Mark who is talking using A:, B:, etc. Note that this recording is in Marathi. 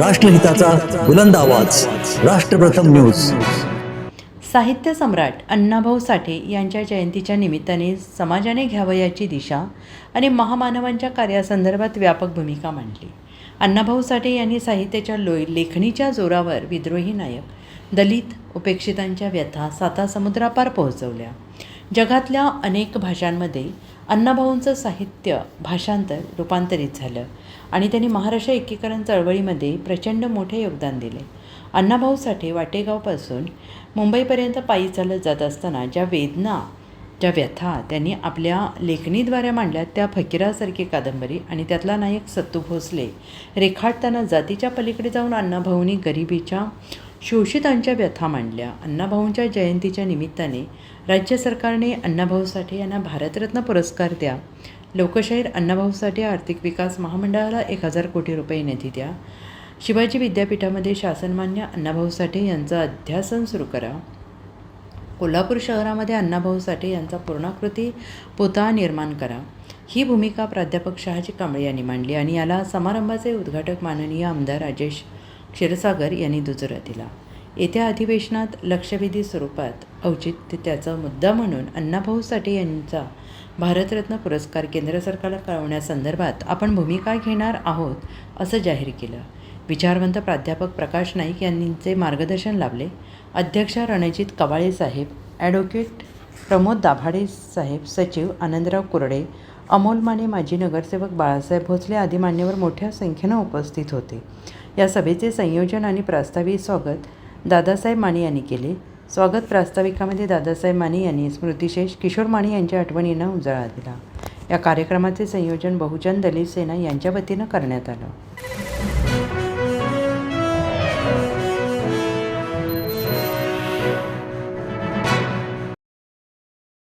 A: राष्ट्रहिताचा बुलंद आवाज. राष्ट्रप्रथम न्यूज.
B: साहित्य सम्राट अण्णाभाऊ साठे यांच्या जयंतीच्या निमित्ताने समाजाने घ्यावयाची दिशा आणि महामानवांच्या कार्यासंदर्भात व्यापक भूमिका मांडली. अण्णाभाऊ साठे यांनी साहित्याच्या लोय लेखणीच्या जोरावर विद्रोही नायक दलित उपेक्षितांच्या व्यथा साता समुद्रापार पोहोचवल्या. जगातल्या अनेक भाषांमध्ये अण्णाभाऊंचं साहित्य भाषांतर रूपांतरित झालं आणि त्यांनी महाराष्ट्र एकीकरण चळवळीमध्ये प्रचंड मोठे योगदान दिले. अण्णाभाऊ साठे वाटेगावपासून मुंबईपर्यंत पायी चालत जात असताना ज्या वेदना ज्या व्यथा त्यांनी आपल्या लेखणीद्वारे मांडल्या त्या फकीरासारखी कादंबरी आणि त्यातला नायक सत्तू भोसले रेखाटताना जातीच्या पलीकडे जाऊन अण्णाभाऊंनी गरिबीच्या शोषितांच्या व्यथा मांडल्या. अण्णाभाऊंच्या जयंतीच्या निमित्ताने राज्य सरकारने अण्णाभाऊ साठे यांना भारतरत्न पुरस्कार द्या. लोकशाहीर अण्णाभाऊ साठे आर्थिक विकास महामंडळाला एक हजार कोटी रुपये निधी द्या. शिवाजी विद्यापीठामध्ये शासनमान्य अण्णाभाऊ साठे यांचं अध्यासन सुरू करा. कोल्हापूर शहरामध्ये अण्णाभाऊ साठे यांचा पूर्णाकृती पुतळा निर्माण करा. ही भूमिका प्राध्यापक शहाजी कांबळे यांनी मांडली आणि याला समारंभाचे उद्घाटक माननीय आमदार राजेश क्षीरसागर यांनी दुजोरा दिला. येत्या अधिवेशनात लक्षवेधी स्वरूपात औचित्य त्याचा मुद्दा म्हणून अण्णाभाऊ साठे यांचा भारतरत्न पुरस्कार केंद्र सरकारला कळवण्यासंदर्भात आपण भूमिका घेणार आहोत असं जाहीर केलं. विचारवंत प्राध्यापक प्रकाश नाईक यांचे मार्गदर्शन लाभले. अध्यक्ष रणजित कवाळे साहेब ॲडव्होकेट प्रमोद दाभाडे साहेब सचिव आनंदराव कुरडे अमोल माने माजी नगरसेवक बाळासाहेब भोसले आदी मान्यवर मोठ्या संख्येनं उपस्थित होते. या सभेचे संयोजन आणि प्रास्ताविक स्वागत दादासाहेब माने यांनी केले. स्वागत प्रास्ताविकामध्ये दादासाहेब माने यांनी स्मृतिशेष किशोर माने यांच्या आठवणींना उजाळा दिला. या कार्यक्रमाचे संयोजन बहुजन दलित सेना यांच्या वतीनं करण्यात आलं.